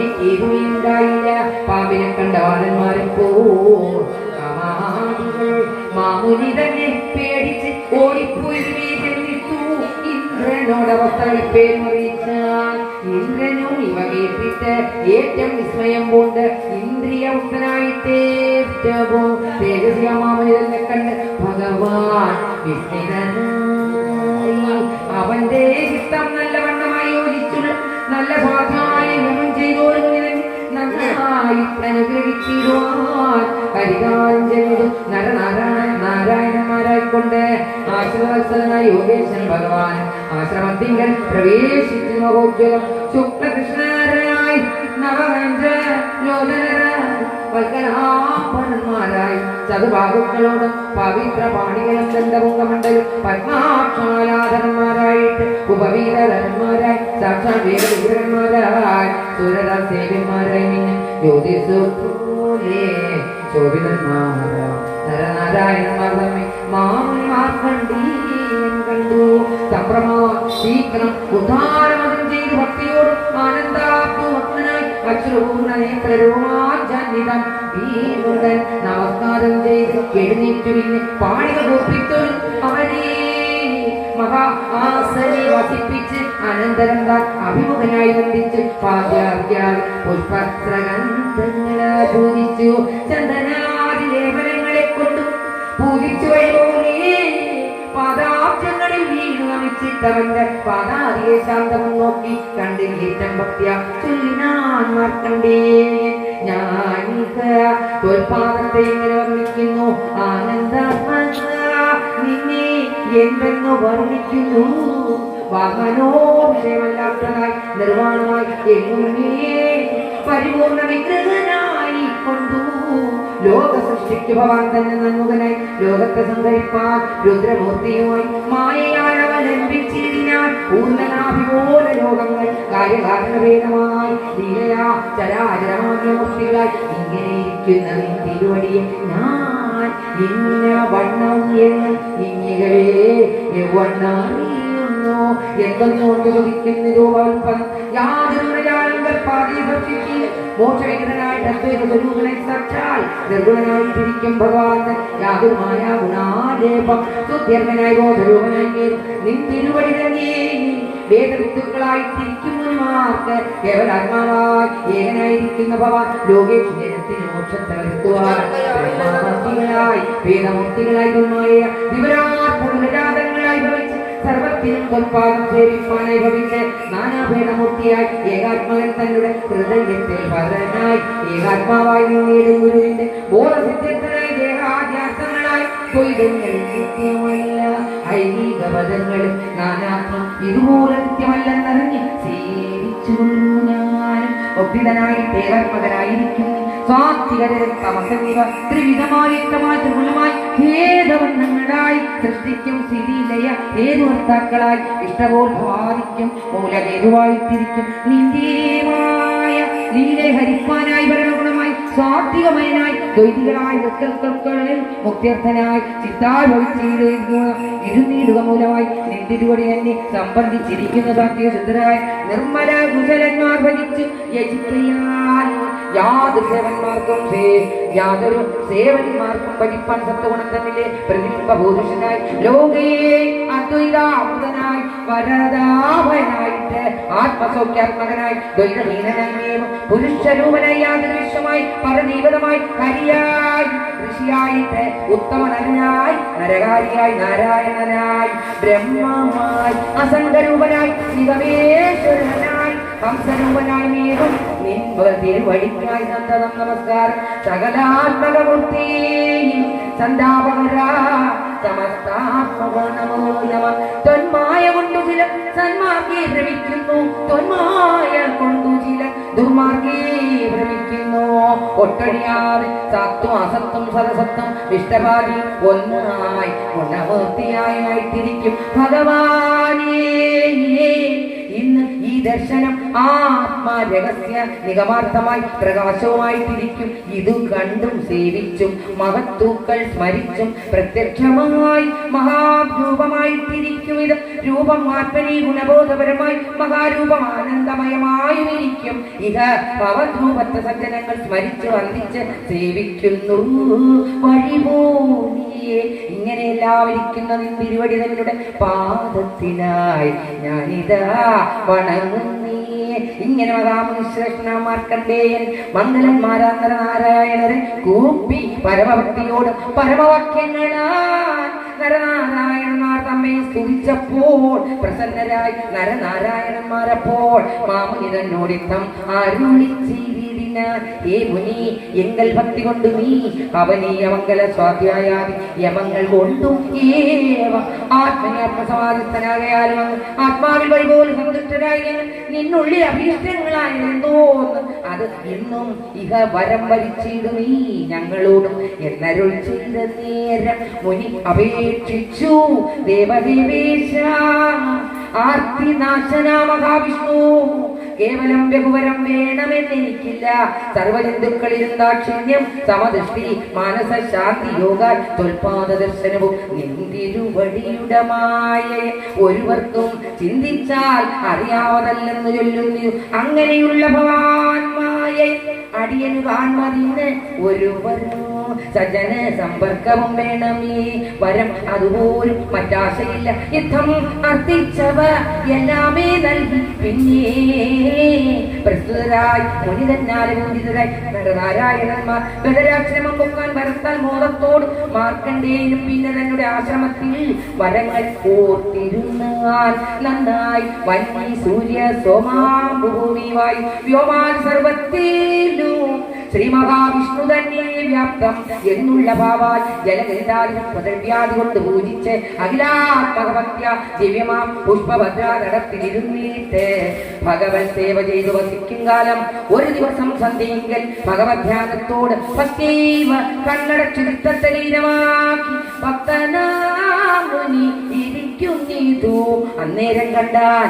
എനിക്കേതുണ്ടായില്ല പാമ്പിനെ കണ്ട വാലന്മാരെ പോ കാമാദികൾ മാമുനി തന്നെ പേടിച്ച് ഓടിപ്പോയി ഏറ്റവും വിസ്മയം കൊണ്ട് ഇന്ദ്രിയമുക്തനായിട്ടേറ്റവും തേജസ്യാമാമനി കണ്ട് ഭഗവാൻ അവന്റെ ചിത്തം യോഗേശൻ ഭഗവാൻ ആശ്രമത്തിങ്കൻ പ്രവേശിച്ചു മഹോജ്വലം. ശുക്ലകൃഷ്ണരായി വൽക്കലാഭരണന്മാരായി ചതുഭാഗുക്കളോടും പവിത്ര പാണികളും ചന്ദ്രമുഖമണ്ഡലും പത്മാക്ഷാലാധനന്മാരായിട്ട് ഉപവീരധനന്മാരായി സാക്ഷാൽ വീരവീരന്മാരായി സുരര സേവ്യന്മാരായി ശോഭിതന്മാരാ. നരനാരായണന്മാർ തമ്മിൽ മാമന്മാർ കണ്ടു സംഭ്രമ ശീഘ്രം ഉദ്ധാരമതം ചെയ്ത് ഭക്തിയോടും നമസ്കാരം ചെയ്ത് എഴുന്നേറ്റു പിന്നെ പാണിക ഗോപിത്തോടും അവനെ. വസിപ്പിച്ച് അനന്തരം താൻ അഭിമുഖനായി വന്ദിച്ച് ലേപനങ്ങളെ കൊണ്ടു പൂജിച്ചു. വീണു പദ പാദാദിയെ ശാന്തം നോക്കി കണ്ടില്ലേറ്റം ഭക്തിയ ചൊല്ലിനാൻ മാർക്കണ്ടേ ഞാനിക തോൽപാദത്തെ ഇങ്ങനെ വർണിക്കുന്നു. ആനന്ദ നിന്നെ എന്തെന്ന് വർണിക്കുന്നു. വാഹനോ വിഷയമല്ലാത്തതായി നിർവാണമായി എങ്ങുമേ പരിപൂർണ വിഗ്രഹനായി കൊണ്ടു. ലോക സൃഷ്ടിക്ക് ഭവാൻ തന്നെ നന്മുഖനായി ലോകത്തെ സംഹരിപ്പാൻ രുദ്രമൂർത്തിയുമായി മായയാൽ അവലംബിച്ചിരിനാൽ പൂർണനാഭി പോലെ ലോകങ്ങൾ കാര്യകാരണഭേദമായി ലീലയാ ചരാചരമാന്യമൂർത്തികളായി ഇങ്ങനെയിരിക്കുന്ന തിരുവടിയെ ഞാൻ ഇന്ന വണ്ണം എന്ന് ഇങ്ങികവേ എവണ്ണറിയുന്നു? എന്തെന്നുകൊണ്ട് ചോദിക്കുന്ന രൂപകൽപ്പന യാതൊരു തിരിക്കും ഭഗവാൻ യാതൊരുമായ ഗുണാലേപം നിൻ മോക്ഷത്തെ വരുത്തുവാൻ സേവിപ്പാനായി ഭവിച്ച് നാനാഭേദമൂർത്തിയായി ഏകാത്മകൻ തന്നുടെ ഹൃദയത്തിൽ പതനായി ഏകാത്മാവായി നിന്നേടും ഗുരുവിന്റെ ബോധസിദ്ധനായി ദേഹാദ്യാർത്ഥങ്ങളായി ഒപ്പിതനായി ദേവാത്മകനായിരിക്കുന്നു സ്വാത്വികരും തമസമിവ ത്രിവിധമായുക്തമായ ത്രിഗുണമായി ഭേദവർണങ്ങളായി സൃഷ്ടിക്കും സ്ഥിതിലയ ഹേതുവർത്താക്കളായി ഇഷ്ടപോൽ ഭാവിക്കും മൂലഹേതുവായിട്ടിരിക്കും. നിന്റേമായ ലീലെ ഹരിപ്പാനായി ഭരണഗുണമായി സാത്വികമയനായി ദ്വൈതികളായ വൃത്തക്കളിൽ മുക്തിയർത്ഥനായി ചിത്താഭവിച്ചിരുന്ന ഇരുന്നീടുക മൂലമായി നിന്തിരുവടി എന്നെ സംബന്ധിച്ചിരിക്കുന്ന ശുദ്ധരായ നിർമ്മല കുശലന്മാർ ഭജിച്ച് യജിക്കയാൽ യാതൊരു സേവന്മാർക്കും യാതൊരു സേവന്മാർക്കും ഭജിപ്പാൻ സത്വഗുണം തന്നിലെ പ്രതിബിംബഭൂഷനായി ലോകേ അദ്വൈതാമൃതനായി വരദാഭനായിട്ട് ആത്മസൗഖ്യാത്മകനായി ദ്വൈതഹീനനായി പുരുഷരൂപനായി യാദൃശ്യമായി പരദീപതമായി ഹരിയായി ഋഷിയായിട്ട് നരകാരിയായി നാരായണനായി ബ്രഹ്മമായി അസംഗരൂപനായി ശിവമേശ്വരനായി ഹംസരൂപനായി മേഘം തിരുവടിക്കായി നന്ദനം നമസ്കാരം. സകലാത്മകമൂർത്തി സന്താപകരാ സത്വം അസത്വം സദസത്വം ഇഷ്ടപാതി ഒന്നായി. ഗുണമൂർത്തിയായി ആയിട്ടിരിക്കും ഭഗവാനേ. ഇന്ന് ഈ ദർശനം ആ ആത്മാ രഹസ്യ നിഗമാർത്ഥമായി പ്രകാശവുമായിട്ടിരിക്കും. ഇത് കണ്ടും സേവിച്ചും മഹത്തൂക്കൾ സ്മരിച്ചും പ്രത്യക്ഷമായി മഹാരൂപമായിട്ടിരിക്കും ഇത് രൂപം ആത്മനി ഗുണബോധപരമായി മഹാരൂപം ആനന്ദമയമായിരിക്കും ഇത് ഭവദ്രൂപത്തെ സജ്ജനങ്ങൾ സ്മരിച്ചു വന്ദിച്ച് സേവിക്കുന്നു വഴിപോനിയെ ഇങ്ങനെ എല്ലാവരിക്കുന്ന തിരുവടി തങ്ങളുടെ പാദത്തിനായി ഞാനിതാ വണങ്ങുന്നേ. ഇങ്ങനെ മഹാമുനിശ്രേഷ്ഠന മാർക്കണ്ടേയൻ മംഗലന്മാരാന്തര നാരായണരെ കൂപ്പി പരമഭക്തിയോട് പരമവാക്യങ്ങളാൽ നരനാരായണന്മാർ തമ്മെ സ്തുതിച്ചപ്പോൾ പ്രസന്നരായി നരനാരായണന്മാരപ്പോൾ മാമുനി തന്നോടിത്തം അരുളിച്ചിരിടിനാൻ നിന്നുള്ളിൽ അഭീഷ്ടങ്ങളായിരുന്നോന്ന്. അത് ഇന്നും ഇഹ വരം വരിച്ചിടും ഞങ്ങളോടും എന്നരുൾ ചെയ്ത നേരം. മുനി അപേക്ഷിച്ചു ദേവദേവേശ ആർത്തിനാശന മഹാവിഷ്ണു. കേവലം ബഹുവരം വേണമെന്നെനിക്കില്ല. സർവജന്തുക്കളിലും ദാക്ഷിണ്യം സമദൃഷ്ടി മാനസ ശാന്തി യോഗ തൊൽപാദ ദർശനവും നിന്തിരുവടിയുടമായ. ഒരുവർക്കും ചിന്തിച്ചാൽ അറിയാവതല്ലെന്ന് ചൊല്ലുന്നു. അങ്ങനെയുള്ള ഭവാൻമായ അടിയനു കാൺമതിന് ഒരു വരോ സജ്ജന സമ്പർക്കവും വേണമേ. വരം അതുപോലും മറ്റാശയില്ല. യുദ്ധം അർത്ഥിച്ചവ എല്ലാമേ നൽകി. പിന്നെ പ്രസ്തുതരായി മുനിതന്നാലെ പൂജിതരായി നരനാരായണന്മാർ ബദരാശ്രമം പൊക്കാൻ വരത്താൽ മോദത്തോട് മാർക്കണ്ടേയും പിന്നെ തങ്ങളുടെ ആശ്രമത്തിൽ വരങ്ങൾ ഓർത്തിരുന്നാൽ നന്നായി. വന്നി സൂര്യ സോമാഭൂമി വായു. വ്യോമാൻ സർവത്തിലും ശ്രീ മഹാവിഷ്ണു തന്നെ വ്യാപ്തം എന്നുള്ള ഭാവാൽ ജലഗരിതാദിനം പ്രദ്രവ്യാധി കൊണ്ട് പൂജിച്ച് അഖിലാത്മകഭക്ത്യ ദിവ്യമാം പുഷ്പഭദ്രാതടത്തിലിരുന്നീട്ട് ഭഗവൻ സേവ ചെയ്തു വസിക്കും കാലം ഒരു ദിവസം സന്ധ്യയെങ്കിൽ ഭഗവത് ധ്യാനത്തോട് കണ്ണട കണ്ണടച്ചു ശരീരമാക്കി ഭക്തനാമുനി ഇരിക്കും നീതു അന്നേരം കണ്ടാൽ